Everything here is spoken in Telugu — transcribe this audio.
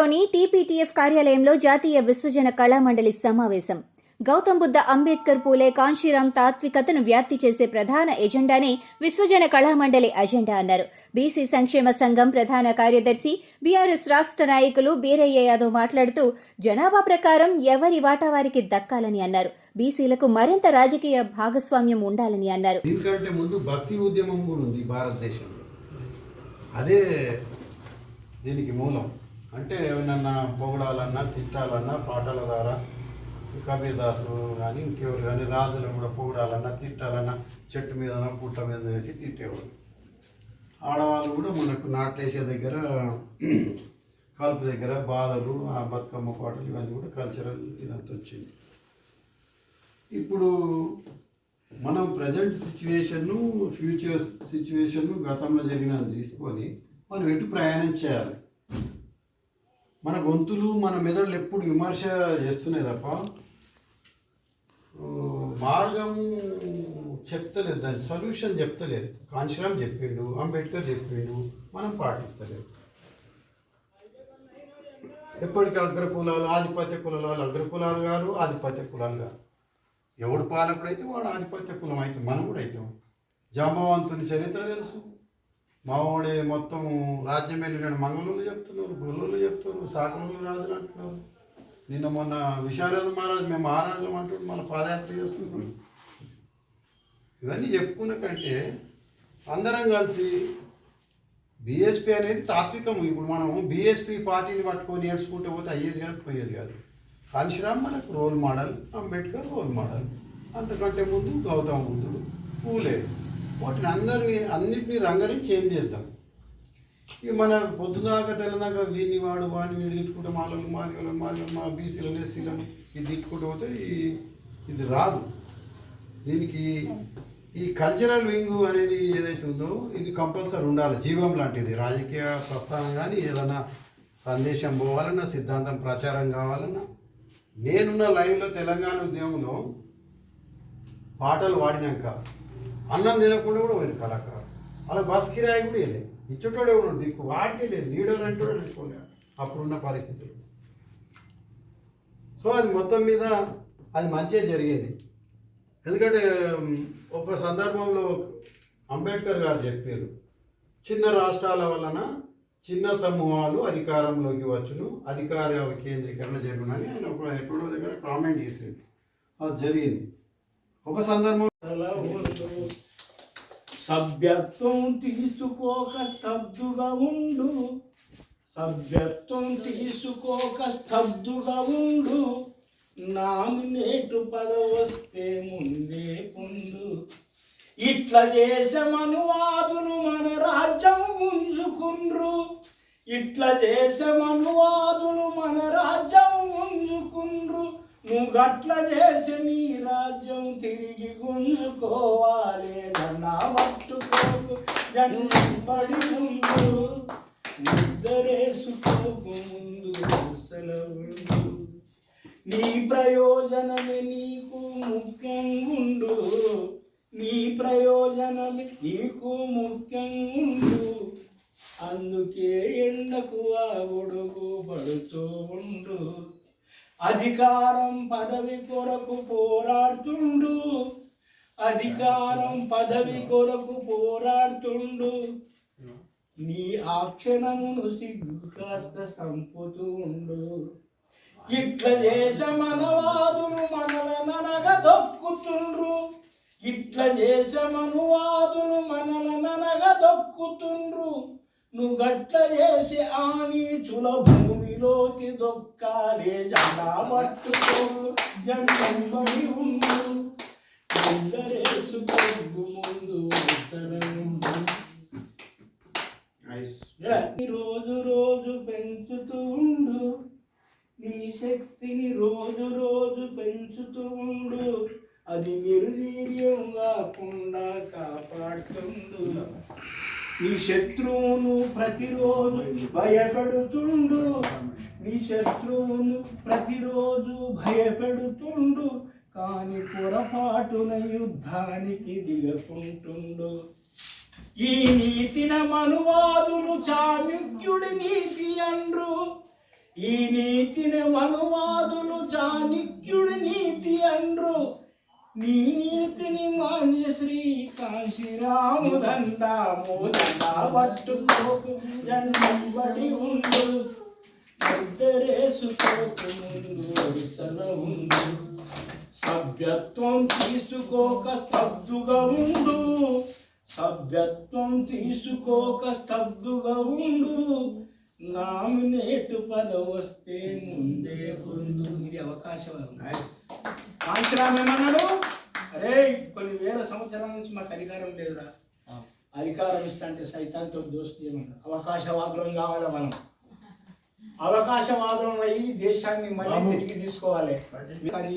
ఢిల్లీలోని టీపీటీఎఫ్ కార్యాలయంలో జాతీయ విశ్వజన కళామండలి సమావేశం. గౌతమ్ బుద్ధ అంబేద్కర్ పూలే కాన్షీరామ్ తాత్వికతను వ్యాప్తి చేసే ప్రధాన ఎజెండానే విశ్వజన కళామండలి అజెండా అన్నారు. బీసీ సంక్షేమ సంఘం ప్రధాన కార్యదర్శి బీఆర్ఎస్ రాష్ట్ర నాయకులు బీరయ్య యాదవ్ మాట్లాడుతూ జనాభా ప్రకారం ఎవరి వాటా వారికి దక్కాలని అన్నారు. బీసీలకు మరింత రాజకీయ భాగస్వామ్యం ఉండాలని అన్నారు. దీనికంటే ముందు భక్తి ఉద్యమం కూడా ఉంది భారతదేశంలో. అదే దీనికి మూలం. అంటే ఎవరినన్నా పొగడాలన్నా తిట్టాలన్నా పాటల ద్వారా కబీర్దాసు కానీ ఇంకెవరు కానీ రాజులను కూడా పొగడాలన్నా తిట్టాలన్నా చెట్టు మీదనో పుట్ట మీద వేసి తిట్టేవారు. ఆడవాళ్ళు కూడా మనకు నాటేసే దగ్గర కలుపు దగ్గర బాధలు ఆ బతుకమ్మ పాటలు ఇవన్నీ కూడా కల్చరల్ ఇదంతా వచ్చింది. ఇప్పుడు మనం ప్రజెంట్ సిచ్యువేషన్ను ఫ్యూచర్ సిచ్యువేషన్ను గతంలో జరిగినది తీసుకొని మనం ఎటు ప్రయాణం చేయాలి? మన గొంతులు మన మెదడులు ఎప్పుడు విమర్శ చేస్తున్నాయి తప్ప మార్గం చెప్తలేదు దాని సొల్యూషన్ చెప్తలేదు. కాంశీరామ్ చెప్పిండు అంబేద్కర్ చెప్పిండు మనం పాటిస్తలేదు. ఎప్పటికీ అగ్ర కులాలు ఆధిపత్య కులాలు వాళ్ళు అగ్ర కులాలు గారు ఆధిపత్య కులాలు గారు ఎవడు పాలకుడు అయితే వాడు ఆధిపత్య కులం అయితే మనం కూడా అవుతాం. జాంబవంతుని చరిత్ర తెలుసు. మావాడే మొత్తం రాజ్యం వెళ్ళిన మంగళూరు చెప్తున్నారు గొల్లూరు చెప్తున్నారు సాకలూరు రాజులు అంటున్నారు. నిన్న మొన్న విశారద మహారాజు మేము మహారాజులు అంటున్నాం మన పాదయాత్ర చేస్తున్నాం ఇవన్నీ చెప్పుకున్న కంటే అందరం కలిసి బీఎస్పీ అనేది తాత్వికం ఇప్పుడు మనం బీఎస్పీ పార్టీని పట్టుకొని నేర్చుకుంటే పోతే అయ్యేది కాదు పోయేది కాదు. కాన్షిరామ్ మనకు role model Ambedkar role model. అంతకంటే ముందు గౌతమ బుద్ధుడు పూలే వాటిని అందరినీ అన్నిటినీ రంగరించి చేంజ్ చేద్దాం? ఇక మన పొద్దుదాకా తెల్లదాకా వీడిని వాడు వాడిని వీడు తిట్టుకుంటే మాలలు మాదిగలు మాదిగలు మా బీసీలను ఎస్సీలను ఇది తిట్టుకుంటూ పోతే ఈ ఇది రాదు. దీనికి ఈ కల్చరల్ వింగ్ అనేది ఏదైతే ఉందో ఇది కంపల్సరీ ఉండాలి. జీవం లాంటిది. రాజకీయ ప్రస్థానం కానీ ఏదైనా సందేశం పోవాలన్నా సిద్ధాంతం ప్రచారం కావాలన్నా నేనున్న లైవ్లో తెలంగాణ ఉద్యమంలో పాటలు పాడినాక అన్నం తినకుండా కూడా పోయిన కళాకారు అలా బస్ కిరాయి కూడా వెళ్ళే ఇచ్చేటోడే ఉన్నాడు దిక్కు వాడికి లేదు. లీడర్ అంటే వెళ్ళిపోలే అప్పుడున్న పరిస్థితులు. సో అది మొత్తం మీద అది మంచిగా జరిగేది. ఎందుకంటే ఒక సందర్భంలో అంబేద్కర్ గారు చెప్పారు చిన్న రాష్ట్రాల వలన చిన్న సమూహాలు అధికారంలోకి వచ్చును అధికార కేంద్రీకరణ జరుగునని ఆయన ఎప్పుడో ఎక్కడో దగ్గర కామెంట్ చేసింది అది జరిగింది. ఒక సందర్భం. సభ్యత్వం తీసుకోక స్తబ్దుగా ఉండు. సభ్యత్వం తీసుకోక స్తబ్దుగా ఉండు. నామినేటు పదవస్తే ముందే పొందు. ఇట్లా చేసమనువాదులు మన రాజ్యం ఉంచుకుండ్రు. ఇట్లా చేసమనువాదులు మన రాజ్యం ఉంచుకుండ్రు. నువ్వు చేసి నీ రాజ్యం తిరిగి గుంజుకోవాలి. నా పట్టుకోకు జన్మపడి ముందు నిద్రేసుకోకు ముందు సెలవుండు నీ ప్రయోజనమే నీకు ముఖ్యంగుండు నీ ప్రయోజనమే నీకు ముఖ్యంగుండు అధికారం పదవి కొరకు పోరాడుతుండు. అధికారం పదవి కొరకు పోరాడుతుండు. నీ ఆక్షణమును క్షణమును సిగ్గు కాస్త సంపుతూ ఉండు. ఇట్ల చేసే మనవాదులు మనలననగ దొక్కుతుండ్రు ఇట్ల చేసే మనువాదులు మనలననగ దొక్కుతుండ్రు నువ్వు గట్ల చేసి ఆ భూమి భూమిలోకి దొక్కాలే జెండా పట్టుకోకు జెండంబడి ఉండు. ఎందరేసుకోకు ముందు సరళండు నీ రోజు రోజు పెంచుతూ ఉండు. నీ శక్తిని రోజు రోజు పెంచుతూ ఉండు. అది నిర్వీర్యం కాకుండా కాపాడుతుండు. నీ శత్రువును ప్రతిరోజు భయపెడుతుండు. నీ శత్రువును ప్రతిరోజు భయపెడుతుండు. కాని పొరపాటున యుద్ధానికి దిగకుంటుండు. ఈ నీతిన మనువాదులు చాణుక్యుడి నీతి అండ్రు. ఈ నీతిన మనువాదులు చాణిక్యుడి నీతి అండ్రు. నీ నీతిని మాన్య శ్రీ కాశీరాముదండా మోదండా పట్టుకోకు జన్మంబడి ఉండు ముద్దరేసుకోకు ముందు వరుసన ఉండు సభ్యత్వం తీసుకోక స్తబ్దుగా ఉండు సభ్యత్వం తీసుకోక స్తబ్దుగా ఉండు నామినేట్ పదవి వస్తే ముందే పొందు. ఇది అవకాశం కాంచరామ్ ఏమన్నాడు? అరే కొన్ని వేల సంవత్సరాల నుంచి మాకు అధికారం లేదురా. అధికారం ఇస్తా అంటే సైతాంతో దోస్తీ ఏమన్నాడు? అవకాశవాదులం కావాలి మనం? అవకాశవాదులం అయ్యి దేశాన్ని మళ్ళీ తిరిగి తీసుకోవాలి. అది